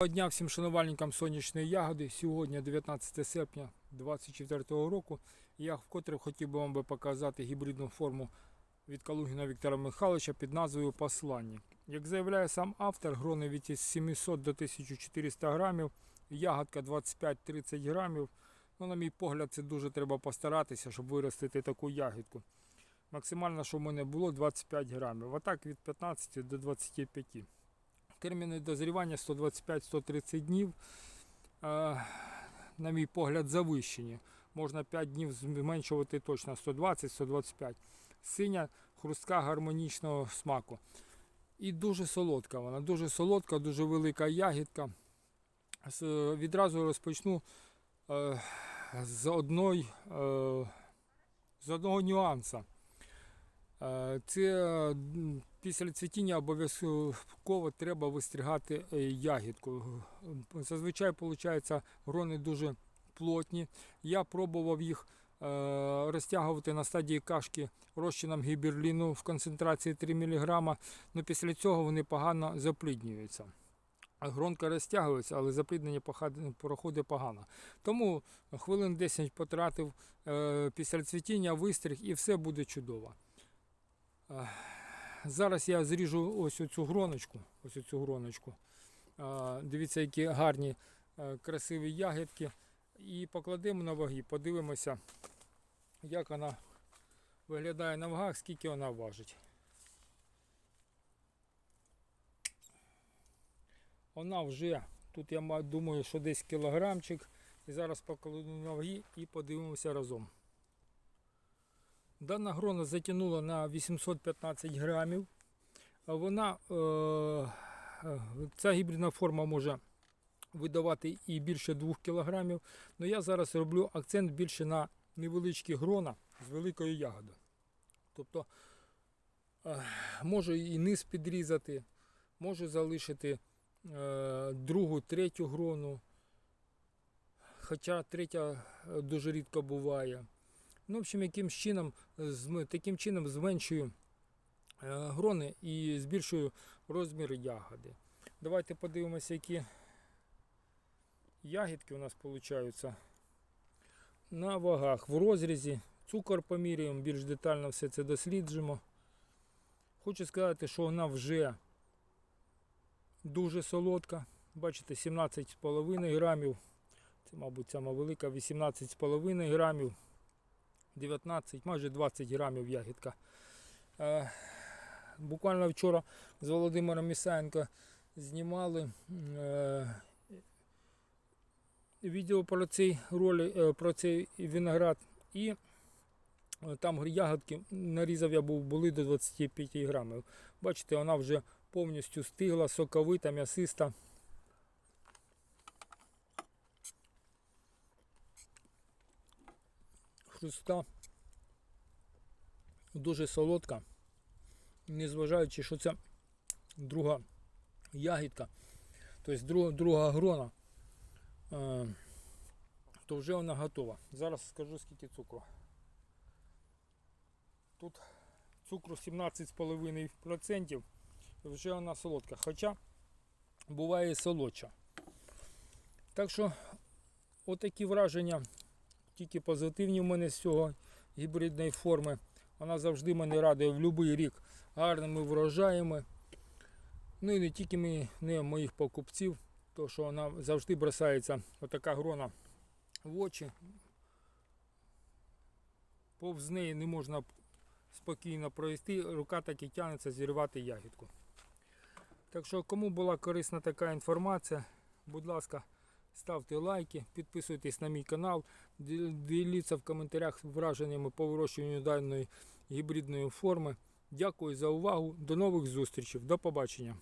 Доброго дня всім шанувальникам сонячної ягоди. Сьогодні 19 серпня 2024 року. Я вкотре хотів би вам показати гібридну форму від Калугіна Віктора Михайловича під назвою Посланник. Як заявляє сам автор, грони від 700 до 1400 грамів, ягодка 25-30 грамів. Ну, на мій погляд, це дуже треба постаратися, щоб виростити таку ягідку. Максимально, що в мене було, 25 грамів. А так від 15 до 25. Терміни дозрівання 125-130 днів. Е, На мій погляд, завищені. Можна 5 днів зменшувати точно 120-125. Синя хрустка гармонічного смаку. І дуже солодка вона, дуже солодка, дуже велика ягідка. Відразу розпочну е, з, одної, е, з одного нюанса. Це після цвітіння обов'язково треба вистригати е, ягідку. Зазвичай виходить, грони дуже плотні. Я пробував їх е, розтягувати на стадії кашки розчином гіберліну в концентрації 3 мг, але після цього вони погано запліднюються. Гронка розтягується, але запліднення проходить погано. Тому хвилин 10 потратив е, після цвітіння, вистриг і все буде чудово. Зараз я зріжу ось цю гроночку. Ось цю гроночку. Дивіться, які гарні е, красиві ягідки. І покладемо на ваги, подивимося, як вона виглядає на вагах, скільки вона важить. Вона вже, тут я ма- думаю, що десь кілограмчик. І зараз покладу на ваги і подивимося разом. Дана грона затягнула на 815 грамів. Вона, е, е, ця гібридна форма може видавати і більше 2 кг. Але я зараз роблю акцент більше на невеличкі грона з великою ягодою. Тобто е, можу і низ підрізати, можу залишити другу, третю грону. Хоча третя дуже рідко буває. Ну, в общем, яким чином, таким чином зменшую е, грони і збільшую розмір ягоди. Давайте подивимося, які ягідки у нас получаються на вагах в розрізі. Цукор поміряємо, більш детально все це досліджимо. Хочу сказати, що вона вже дуже солодка. Бачите, 17,5 грамів. Це, мабуть, сама велика, 18,5 грамів. 19, майже 20 грамів ягідка. Е, буквально вчора з Володимиром Місаєнко знімали е, відео про цей ролі, е, про цей виноград. І там ягодки нарізав я був, були до 25 грамів. Бачите, вона вже повністю стигла, соковита, м'ясиста. Хруста дуже солодка, незважаючи, що це друга ягідка, тобто друга, друга грона, е, то вже вона готова. Зараз скажу скільки цукру. Тут цукру 17,5%, і вже вона солодка, хоча буває солодша. Так що отакі враження, тільки позитивні в мене з цього гібридної форми. Вона завжди мене радує в будь-який рік гарними врожаями. Ну і не тільки мені, не моїх покупців, то що вона завжди бросається отака грона в очі. Повз неї не можна спокійно пройти, рука так і тягнеться зірвати ягідку. Так що, кому була корисна така інформація, будь ласка, ставте лайки, підписуйтесь на мій канал, ді- діліться в коментарях враженнями по вирощуванню даної гібридної форми. Дякую за увагу. До нових зустрічей. До побачення.